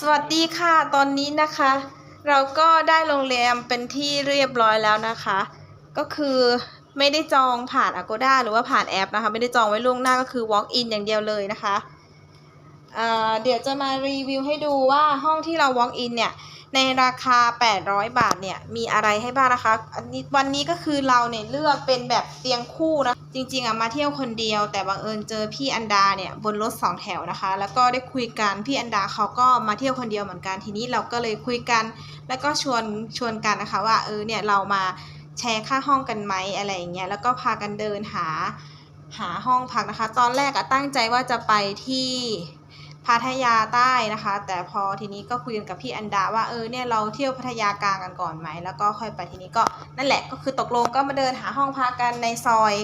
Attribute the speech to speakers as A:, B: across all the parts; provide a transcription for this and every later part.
A: สวัสดีค่ะ ตอนนี้นะคะ เราก็ได้โรงแรมเป็นที่เรียบร้อยแล้วนะคะ ก็คือไม่ได้จองผ่าน Agoda หรือว่าผ่านแอปนะคะ ไม่ได้จองไว้ล่วงหน้าก็คือ walk in อย่างเดียวเลยนะคะเเดี๋ยวจะมารีวิวให้ดูว่าห้องที่เรา walk in เนี่ย ในราคา 800 บาทเนี่ยมีอะไรให้บ้างนะคะอันนี้วันนี้ก็คือเราเนี่ยเลือกเป็นแบบเตียงคู่นะจริงๆอะมาเที่ยวคนเดียว แต่บังเอิญเจอพี่อันดาเนี่ยบนรถสองแถวนะคะ แล้วก็ได้คุยกันพี่อันดาเขาก็มาเที่ยวคนเดียวเหมือนกันทีนี้เราก็เลยคุยกัน แล้วก็ชวนชวนกันนะคะว่าเออเนี่ยเรามาแชร์ค่าห้องกันไหมอะไรอย่างเงี้ยแล้วก็พากันเดินหาหาห้องพักนะคะ ตอนแรกอะตั้งใจว่าจะไปที่ พัทยาใต้นะคะ แต่พอทีนี้ก็คุยกันกับพี่อันดาว่าเออเนี่ยเราเที่ยวพัทยากลางกันก่อนไหม แล้วก็ค่อยไปทีนี้ก็นั่นแหละก็คือตกลงก็มาเดินหาห้องพักกันในซอย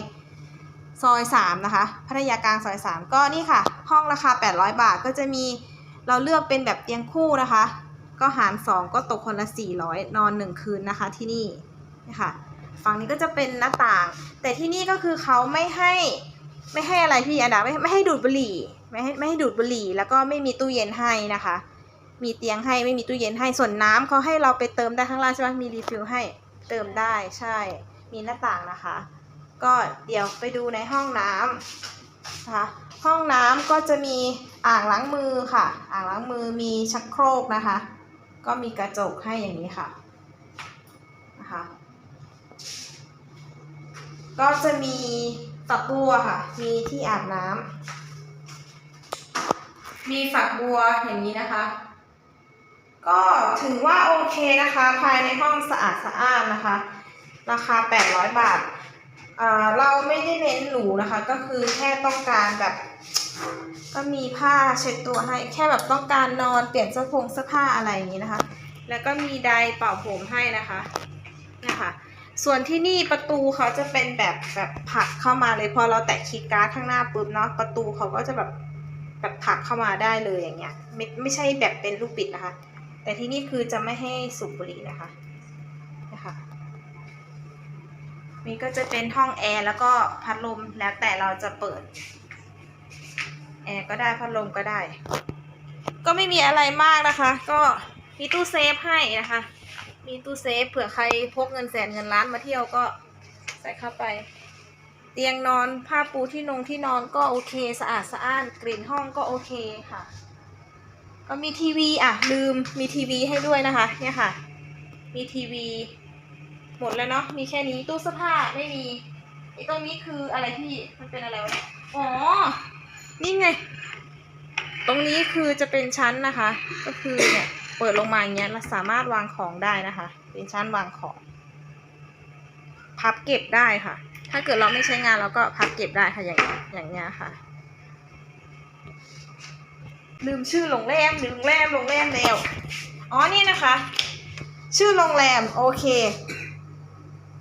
A: ซอยสามนะคะพัทยากลางซอยสามก็นี่ค่ะ ห้องราคา 800 บาทก็จะมีเราเลือกเป็นแบบเตียงคู่นะคะ ก็หาร 2 ก็ตกคนละ 400 นอน 1 คืนนะคะที่นี่นะคะฝั่งนี้ก็จะเป็นหน้าต่าง แต่ที่นี่ก็คือเขาไม่ให้ ไม่ให้อะไรพี่อันดาไม่ไม่ให้ดูดบุหรี่ ไม่ให้ไม่ให้ดูดบุหรี่ แล้วก็ไม่มีตู้เย็นให้นะคะ มีเตียงให้ไม่มีตู้เย็นให้ส่วนน้ำเขาให้เราไปเติมได้ข้างล่างใช่ไหมมีรีฟิลให้เติมได้ใช่ มีหน้าต่างนะคะ ก็เดี๋ยวไปดูในห้องน้ำนะคะห้องน้ำก็จะมีอ่างล้างมือค่ะ อ่างล้างมือมีชักโครกนะคะ ก็มีกระจกให้อย่างนี้ค่ะนะคะ ก็จะมี ฝักบัวค่ะ มีที่อาบน้ำ มีฝักบัวอย่างนี้นะคะ ก็ถือว่าโอเคนะคะ ภายในห้องสะอาดสะอ้านนะคะ ราคา 800 บาทอ่าเราไม่ได้เน้นหรูนะคะ ก็คือแค่ต้องการแบบ ก็มีผ้าเช็ดตัวให้ แค่แบบต้องการนอนเปลี่ยนเสื้อผงเสื้อผ้าอะไรอย่างนี้นะคะ แล้วก็มีไดร์เป่าผมให้นะคะนี่ค่ะ ส่วนที่นี่ประตูเขาจะเป็นแบบแบบผักเข้ามาเลยพอเราแตะคีย์การ์ดข้างหน้าปุ๊บเนาะประตูเขาก็จะแบบแบบผักเข้ามาได้เลยอย่างเงี้ยไม่ไม่ใช่แบบเป็นลูกปิดนะคะ แต่ที่นี่คือจะไม่ให้สูบบุหรี่นะคะนะคะนี่ก็จะเป็นห้องแอร์แล้วก็พัดลมแล้วแต่เราจะเปิดแอร์ก็ได้พัดลมก็ได้ ก็ไม่มีอะไรมากนะคะ ก็มีตู้เซฟให้นะคะ มีตู้เซฟเผื่อใครพกเงินแสนเงินล้านมาเที่ยวก็ใส่เข้าไป เตียงนอนผ้าปูที่นงที่นอนก็โอเค สะอาดสะอ้านกลิ่นห้องก็โอเคค่ะ ก็มีทีวีอะลืมมีทีวีให้ด้วยนะคะ เนี่ยค่ะ มีทีวี หมดแล้วเนาะมีแค่นี้ตู้เสื้อผ้าไม่มีไอ้ตรงนี้คืออะไรพี่มันเป็นอะไรวะอ๋อนี่ไง ตรงนี้คือจะเป็นชั้นนะคะ ก็คือเนี่ย เปิดลงมาอย่างเงี้ยเราสามารถวางของได้นะคะ เป็นชั้นวางของ พับเก็บได้ค่ะ ถ้าเกิดเราไม่ใช้งานเราก็พับเก็บได้ค่ะอย่างอย่างเงี้ยค่ะ ลืมชื่อโรงแรมลืมโรงแรมโรงแรมแล้วอ๋อนี่นะคะ ชื่อโรงแรมโอเค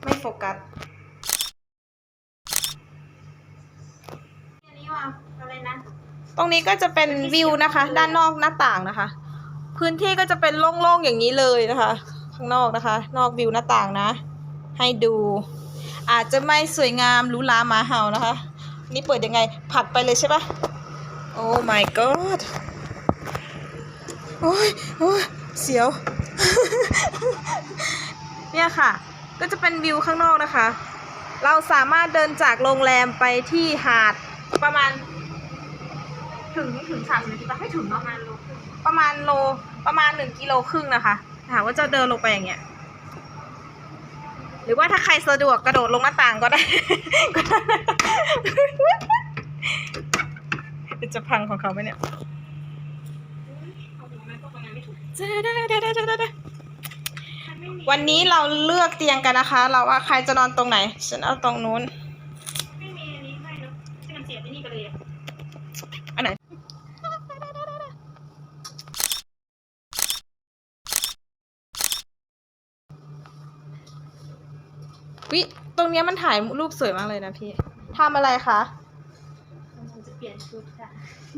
A: ไม่โฟกัส
B: อันนี้ว่าอะไรนะ
A: ตรงนี้ก็จะเป็นวิวนะคะ ด้านนอกหน้าต่างนะคะ พื้นที่ก็จะเป็นโล่งๆอย่างนี้เลยนะคะ ข้างนอกนะคะ นอกวิวหน้าต่างนะ ให้ดู อาจจะไม่สวยงามหรูหรามาเห่านะคะ นี่เปิดยังไงผักไปเลยใช่ปะโอ้ my god โอ้ยโอ้ยเสียว เนี่ยค่ะ ก็จะเป็นวิวข้างนอกนะคะ เราสามารถเดินจากโรงแรมไปที่หาดประมาณ ถึงถึงสามสิบนาทีปะไม่ถึง
B: ประมาณโล
A: ประมาณโล ประมาณหนึ่งกิโลครึ่งนะคะถามว่าจะเดินลงไปอย่างเงี้ย หรือว่าถ้าใครสะดวกกระโดดลงหน้าต่างก็ได้ก็ได้จะพังของเขาไหมเนี่ย
B: วัน
A: นี้เราเลือกเตียงกันนะคะ เราว่าใครจะนอนตรงไหน ฉันเอาตรงนู้น วิตรงนี้มันถ่ายรูปสวยมากเลยนะพี่ทำอะไรคะ
B: กำลังจะเปลี่ยนชุดค่ะ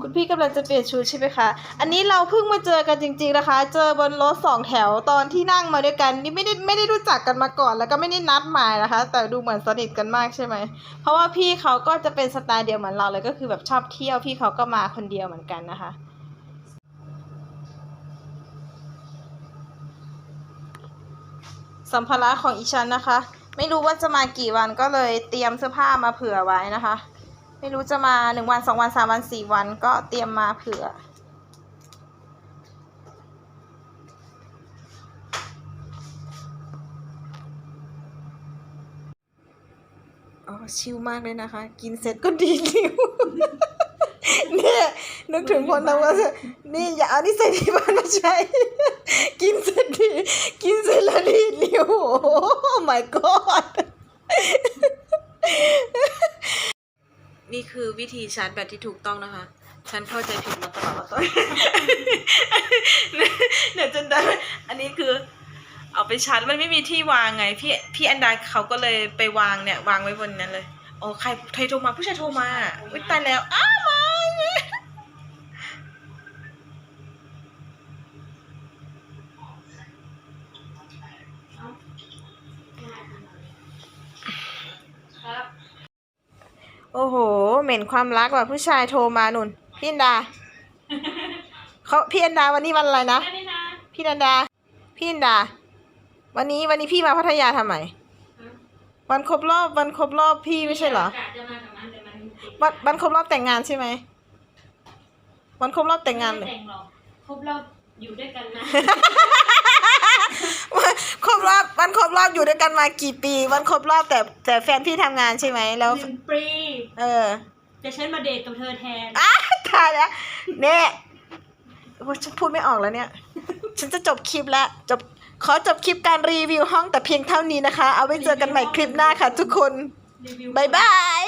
A: คุณพี่กำลังจะเปลี่ยนชุดใช่ไหมคะ อันนี้เราเพิ่งมาเจอกันจริง ๆนะคะ เจอบนรถสองแถวตอนที่นั่งมาด้วยกัน นี่ไม่ได้ไม่ได้รู้จักกันมาก่อน แล้วก็ไม่ได้นัดหมายนะคะ แต่ดูเหมือนสนิทกันมากใช่ไหม เพราะว่าพี่เขาก็จะเป็นสไตล์เดียวเหมือนเราเลยก็คือแบบชอบเที่ยวพี่เขาก็มาคนเดียวเหมือนกันนะคะ สัมภาระของอีชันนะคะ ไม่รู้ว่าจะมากี่วันก็เลยเตรียมเสื้อผ้ามาเผื่อไว้นะคะ ไม่รู้จะมาหนึ่งวันสองวันสามวันสี่วันก็เตรียมมาเผื่อ อ๋อชิลมากเลยนะคะ กินเสร็จก็ดีริวเนี่ยนึกถึงคนทำงานนี่อย่าเอานิสัยที่บ้านมาใช้ กินเสร็จดีกินเสร็จแล้วดีริวโอ้ my god นี่คือวิธีชาร์จแบตที่ถูกต้องนะคะ ฉันเข้าใจผิดมาตลอดเดี๋ยวจนได้ อันนี้คือ เอาไปชาร์จมันไม่มีที่วางไง พี่พี่อันดาเขาก็เลยไปวางเนี่ยวางไว้บนนั้นเลย โอ้ใครใครโทรมาผู้ชายโทรมาอุ้ยตายแล้ว อ้าวมา อ้โห เหม็นความรักว่ะผู้ชายโทรมานุ่นพี่อันดาเขาพี่อันดาวันนี้วันอะไรนะ
B: แค่นี้นะ
A: พี่อันดา พี่อันดา วันนี้วันนี้พี่มาพัทยาทำไม วันครบรอบวันครบรอบพี่ไม่ใช่เหรอ
B: กะจะมากับมันแต่มันติด
A: วันวันครบรอบแต่งงานใช่ไหม วันครบรอบแต่งงานเลย
B: ไม่แต่งหรอกครบรอบอยู่ด้วยกันนะ
A: ครบรอบ วันครบรอบอยู่ด้วยกันมากี่ปี วันครบรอบแต่แต่แฟนพี่ทำงานใช่ไหมแล้ว
B: หนึ่งปี
A: เออ
B: จะฉันมาเดทกับเธอแทน
A: อ้าตายแล้วเนี่ยโอ้ยฉันพูดไม่ออกแล้วเนี่ย ฉันจะจบคลิปแล้วจบขอจบคลิปการรีวิวห้องแต่เพียงเท่านี้นะคะ เอาไว้เจอกันใหม่คลิปหน้าค่ะทุกคน
B: รีวิว
A: บ๊ายบาย